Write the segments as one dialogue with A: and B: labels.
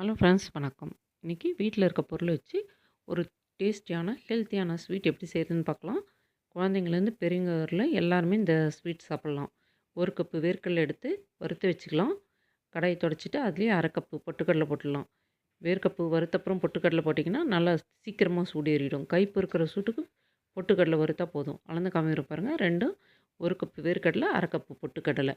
A: Hello friends வணக்கம். இன்றைக்கி வீட்டில் இருக்க பொருளை வச்சு ஒரு டேஸ்டியான ஹெல்த்தியான ஸ்வீட் எப்படி செய்யுதுன்னு பார்க்கலாம் குழந்தைங்கள்லேருந்து பெரியவங்க வரல எல்லாருமே இந்த ஸ்வீட் சாப்பிட்லாம். ஒரு கப்பு வேர்க்கடலை எடுத்து வறுத்து வச்சுக்கலாம். கடாயை தொடச்சிட்டு அதுலேயே அரை கப்பு பொட்டுக்கடலை போட்டுடலாம். வேர்க்கப்பு வறுத்தப்புறம் பொட்டுக்கடலை போட்டிங்கன்னா நல்லா சீக்கிரமாக சூடு ஏறிடும். கைப்பு இருக்கிற சூட்டுக்கு பொட்டுக்கடலை வறுத்தா போதும். அளந்து காமிக்கிற பாருங்கள் ரெண்டும் ஒரு கப்பு வேர்க்கடலை அரை கப்பு பொட்டுக்கடலை.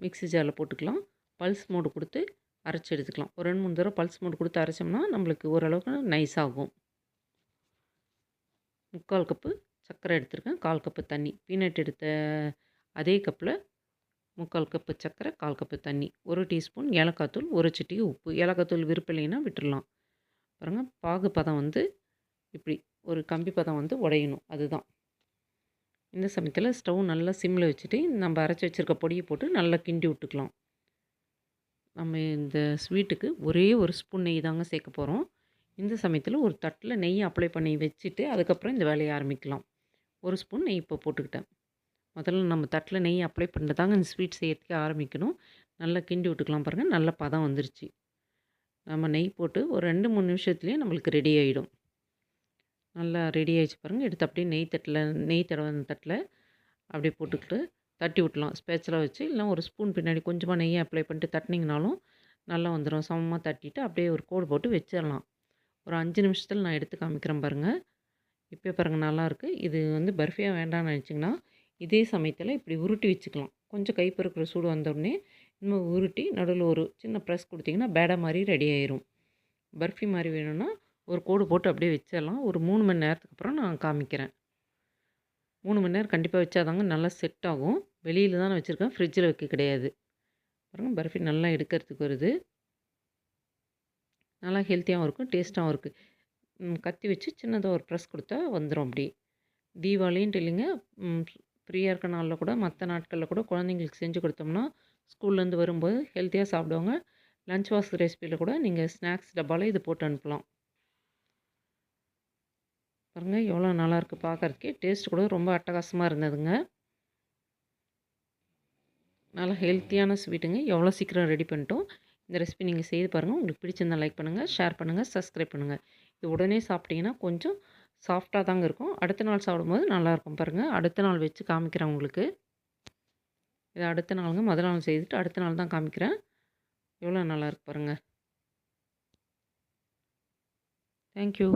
A: மிக்ஸி ஜாரில் போட்டுக்கலாம். பல்ஸ் மோடு கொடுத்து அரைச்சி எடுத்துக்கலாம். ஒரு ரெண்டு மூணு தடவை பல்ஸ் மோடு கொடுத்து அரைச்சோம்னா நம்மளுக்கு ஓரளவுக்கு நைஸ் ஆகும். முக்கால் கப்பு சர்க்கரை எடுத்திருக்கேன். கால் கப்பு தண்ணி. பீனட் எடுத்த அதே கப்பில் முக்கால் கப்பு சர்க்கரை கால் கப்பு தண்ணி. ஒரு டீஸ்பூன் ஏலக்காய் தூள் ஒரு சிட்டிகை உப்பு. ஏலக்காய் தூள் விருப்பம் இல்லைன்னா விட்டுடலாம் பாருங்கள் பாகு பதம் வந்து இப்படி ஒரு கம்பி பதம் வந்து உடையணும். அதுதான். இந்த சமயத்தில் ஸ்டவ் நல்லா சிம்மில் வச்சுட்டு நம்ம அரைச்சி வச்சுருக்க பொடியை போட்டு நல்லா கிண்டி விட்டுக்கலாம். நம்ம இந்த ஸ்வீட்டுக்கு ஒரே ஒரு ஸ்பூன் நெய் தாங்க சேர்க்க போகிறோம் இந்த சமயத்தில் ஒரு தட்டில் நெய் அப்ளை பண்ணி வச்சுட்டு அதுக்கப்புறம் இந்த வேலையை ஆரம்பிக்கலாம். ஒரு ஸ்பூன் நெய் இப்போ போட்டுக்கிட்டேன். முதல்ல நம்ம தட்டில் நெய் அப்ளை பண்ணிட்டு தாங்க இந்த ஸ்வீட் செய்யறதுக்கே ஆரம்பிக்கணும். நல்லா கிண்டி விட்டுக்கலாம் பாருங்கள் நல்ல பதம் வந்துருச்சு. நம்ம நெய் போட்டு ஒரு ரெண்டு மூணு நிமிஷத்துலேயே நம்மளுக்கு ரெடி ஆகிடும் நல்லா ரெடி ஆகிடுச்சு பாருங்கள் எடுத்து அப்படியே நெய் தட்டில் நெய் தடவை தட்டில் அப்படியே போட்டுக்கிட்டு தட்டி விட்லாம் ஸ்பேச்சலாக வச்சு இல்லை ஒரு ஸ்பூன் பின்னாடி கொஞ்சமாக நெய்யை அப்ளை பண்ணிட்டு தட்டினீங்கனாலும் நல்லா வந்துடும் சமமாக தட்டிட்டு அப்படியே ஒரு கோடு போட்டு வச்சிடலாம் ஒரு அஞ்சு நிமிஷத்தில் நான் எடுத்து காமிக்கிறேன் பாருங்கள் இப்போ பாருங்கள் நல்லாயிருக்கு இது வந்து பர்ஃபியாக வேண்டாம்னு நினச்சிங்கன்னா இதே சமயத்தில் இப்படி உருட்டி வச்சுக்கலாம். கொஞ்சம் கைப்பறுக்கிற சூடு வந்தோடனே இன்னும் உருட்டி நடுவில் ஒரு சின்ன ப்ரெஸ் கொடுத்திங்கன்னா பேடா மாதிரி ரெடி ஆயிரும். பர்ஃபி மாதிரி வேணும்னா ஒரு கோடு போட்டு அப்படியே வச்சிடலாம் ஒரு மூணு மணி நேரத்துக்கு அப்புறம் நான் காமிக்கிறேன். மூணு மணி நேரம் கண்டிப்பாக வச்சாதாங்க நல்லா செட் ஆகும். வெளியில் தான் நான் வச்சுருக்கேன் ஃப்ரிட்ஜில் வைக்க கிடையாது. பாருங்கள் பர்ஃபி நல்லா எடுக்கிறதுக்கு வருது. நல்லா ஹெல்த்தியாகவும் இருக்கும் டேஸ்ட்டாகவும் இருக்குது கத்தி வச்சு சின்னதாக ஒரு ப்ரெஸ் கொடுத்தா வந்துடும் அப்படி. தீபாவளின்ட்டு இல்லைங்க. ஃப்ரீயாக இருக்க நாளில் கூட மற்ற நாட்களில் கூட குழந்தைங்களுக்கு செஞ்சு கொடுத்தோம்னா ஸ்கூல்லேருந்து வரும்போது ஹெல்த்தியாக சாப்பிடுவாங்க. லஞ்ச் பாக்ஸ் ரெசிபியில் கூட நீங்கள் ஸ்நாக்ஸ் டப்பாவில் இது போட்டு அனுப்பலாம். பாருங்கள் எவ்வளோ நல்லாயிருக்கு பார்க்குறதுக்கே டேஸ்ட் கூட ரொம்ப அட்டகாசமாக இருந்ததுங்க. நல்லா ஹெல்த்தியான ஸ்வீட்டுங்க எவ்வளோ சீக்கிரம் ரெடி பண்ணிட்டோம். இந்த ரெசிபி நீங்கள் செய்து பாருங்கள் உங்களுக்கு பிடிச்சிருந்தால் லைக் பண்ணுங்கள் ஷேர் பண்ணுங்கள் சப்ஸ்கிரைப் பண்ணுங்கள் இது உடனே சாப்பிட்டீங்கன்னா கொஞ்சம் சாஃப்டாக தாங்க இருக்கும். அடுத்த நாள் சாப்பிடும்போது நல்லாயிருக்கும் பாருங்கள் அடுத்த நாள் வச்சு காமிக்கிறேன் உங்களுக்கு. இது அடுத்த நாளுங்க. முதல் நாள் செய்துட்டு அடுத்த நாள் தான் காமிக்கிறேன். எவ்வளோ நல்லாயிருக்கு பாருங்கள் தேங்க்யூ